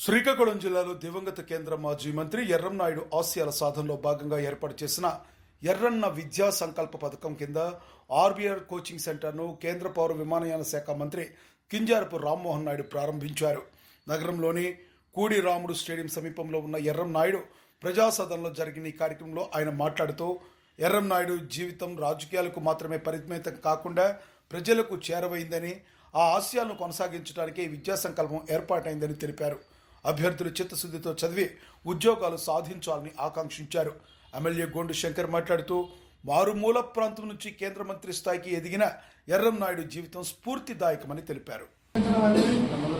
శ్రీకాకుళం జిల్లాలో దివంగత కేంద్ర మాజీ మంత్రి ఎర్రంనాయుడు ఆశయాల సాధనలో భాగంగా ఏర్పాటు చేసిన ఎర్రన్న విద్యా సంకల్ప పథకం కింద ఆర్బీఆర్ కోచింగ్ సెంటర్ను కేంద్ర పౌర విమానయాన శాఖ మంత్రి కింజారపు రామ్మోహన్ నాయుడు ప్రారంభించారు. నగరంలోని కూడి రాముడు స్టేడియం సమీపంలో ఉన్న ఎర్రం నాయుడు ప్రజాసదనలో జరిగిన ఈ కార్యక్రమంలో ఆయన మాట్లాడుతూ ఎర్రం నాయుడు జీవితం రాజకీయాలకు మాత్రమే పరిమితం కాకుండా ప్రజలకు చేరవైందని ఆ ఆశయాలను కొనసాగించడానికి ఈ విద్యా సంకల్పం ఏర్పాటైందని తెలిపారు. అభ్యర్థులు చిత్తశుద్ధితో చదివి ఉద్యోగాలు సాధించాలని ఆకాంక్షించారు. ఎమ్మెల్యే గోండు శంకర్ మాట్లాడుతూ మారుమూల ప్రాంతం నుంచి కేంద్ర మంత్రి స్థాయికి ఎదిగిన ఎర్రం నాయుడు జీవితం స్ఫూర్తిదాయకమని తెలిపారు.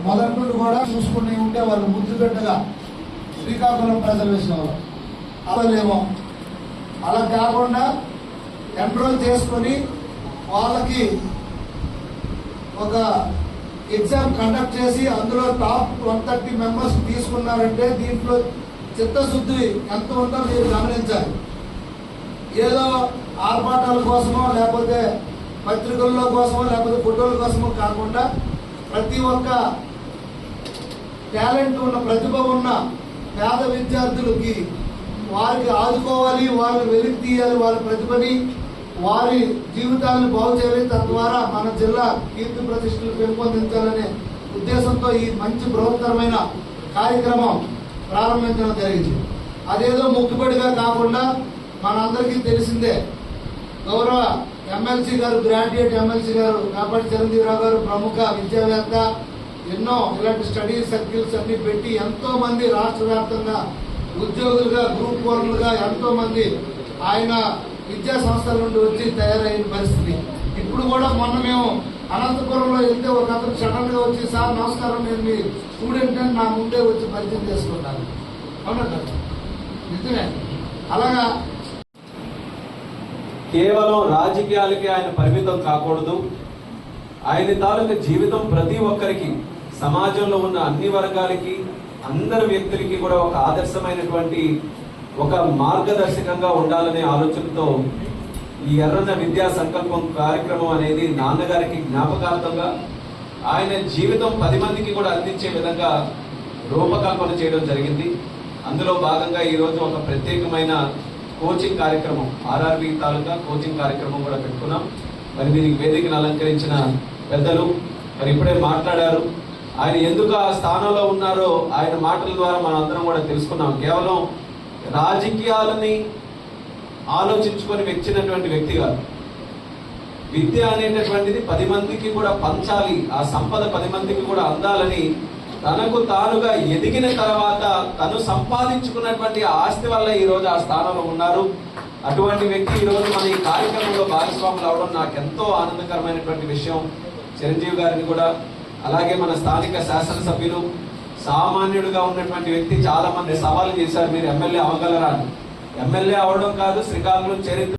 మొదటి కూడా చూసుకుని ఉంటే వాళ్ళు ముద్దుగడ్డగా శ్రీకాకుళం ప్రజలు వేసిన అలాగేమో అలా కాకుండా ఎన్రోల్ చేసుకొని వాళ్ళకి ఒక ఎగ్జామ్ కండక్ట్ చేసి అందులో టాప్ వన్ థర్టీ మెంబర్స్ తీసుకున్నారంటే దీంట్లో చిత్తశుద్ధి ఎంత ఉందో మీరు గమనించాలి. ఏదో ఆర్భాటాల కోసమో లేకపోతే పత్రికల్లో కోసమో లేకపోతే ఫోటోల కోసమో కాకుండా ప్రతి ఒక్క టాలెంట్ ఉన్న ప్రతిభ ఉన్న పేద విద్యార్థులకి వారికి ఆదుకోవాలి వారిని వెలికి తీయాలి వారి ప్రతిభని వారి జీవితాలను బాగు చేయాలి. తద్వారా మన జిల్లా కీర్తి ప్రతిష్టలు పెంపొందించాలనే ఉద్దేశంతో ఈ మంచి బృహత్తరమైన కార్యక్రమం ప్రారంభించడం జరిగింది. అదేదో మొక్కుబడిగా కాకుండా మనందరికీ తెలిసిందే. గౌరవ ఎమ్మెల్సీ గారు గ్రాడ్యుయేట్ ఎమ్మెల్సీ గారు కాపాటి చిరంజీవిరావు గారు ప్రముఖ విద్యావేత్త ఎన్నో ఇలాంటి స్టడీ సర్కిల్స్ అన్ని పెట్టి ఎంతో మంది రాష్ట్ర వ్యాప్తంగా ఉద్యోగులుగా గ్రూప్ వన్లుగా ఎంతో మంది ఆయన విద్యా సంస్థల నుండి వచ్చి తయారైన పరిస్థితి. ఇప్పుడు కూడా మొన్న మేము అనంతపురంలో వెళ్తే ఒక అతను సడన్గా వచ్చి సార్ నమస్కారం నేను మీ స్టూడెంట్ అని నా ముందే వచ్చి పరిచయం చేసుకుంటాను. అవునా కదా? నిజమే. అలాగా కేవలం రాజకీయాలకి ఆయన పరిమితం కాకూడదు. ఆయన తాలూకు జీవితం ప్రతి ఒక్కరికి సమాజంలో ఉన్న అన్ని వర్గాలకి అందరి వ్యక్తులకి కూడా ఒక ఆదర్శమైనటువంటి ఒక మార్గదర్శకంగా ఉండాలనే ఆలోచనతో ఈ ఎర్రన్న విద్యా సంకల్పం కార్యక్రమం అనేది నాన్నగారికి జ్ఞాపకార్థంగా ఆయన జీవితం పది మందికి కూడా అందించే విధంగా రూపకల్పన చేయడం జరిగింది. అందులో భాగంగా ఈరోజు ఒక ప్రత్యేకమైన కోచింగ్ కార్యక్రమం ఆర్ఆర్బి తాలూకా కోచింగ్ కార్యక్రమం కూడా పెట్టుకున్నాం. మరి దీనికి వేదికను అలంకరించిన పెద్దలు మరి ఇప్పుడే మాట్లాడారు. ఆయన ఎందుకు ఆ స్థానంలో ఉన్నారో ఆయన మాటల ద్వారా మనం అందరం కూడా తెలుసుకున్నాం. కేవలం రాజకీయాలని ఆలోచించుకొని వచ్చినటువంటి వ్యక్తి కాదు. విద్య అనేటటువంటిది పది మందికి కూడా పంచాలి ఆ సంపద పది మందికి కూడా అందాలని తనకు తానుగా ఎదిగిన తర్వాత తను సంపాదించుకున్నటువంటి ఆస్తి వల్ల ఈ రోజు ఆ స్థానంలో ఉన్నారు. అటువంటి వ్యక్తి ఈ రోజు మన ఈ కార్యక్రమంలో భాగస్వాములు అవడం నాకు ఎంతో ఆనందకరమైనటువంటి విషయం. చిరంజీవి గారిని కూడా అలాగే మన స్థానిక శాసనసభ్యులు సామాన్యుడిగా ఉన్నటువంటి వ్యక్తి చాలా మంది సవాలు చేశారు. మీరు ఎమ్మెల్యే అవ్వగలరా ఎమ్మెల్యే అవడం కాదు శ్రీకాకుళం చరిత్ర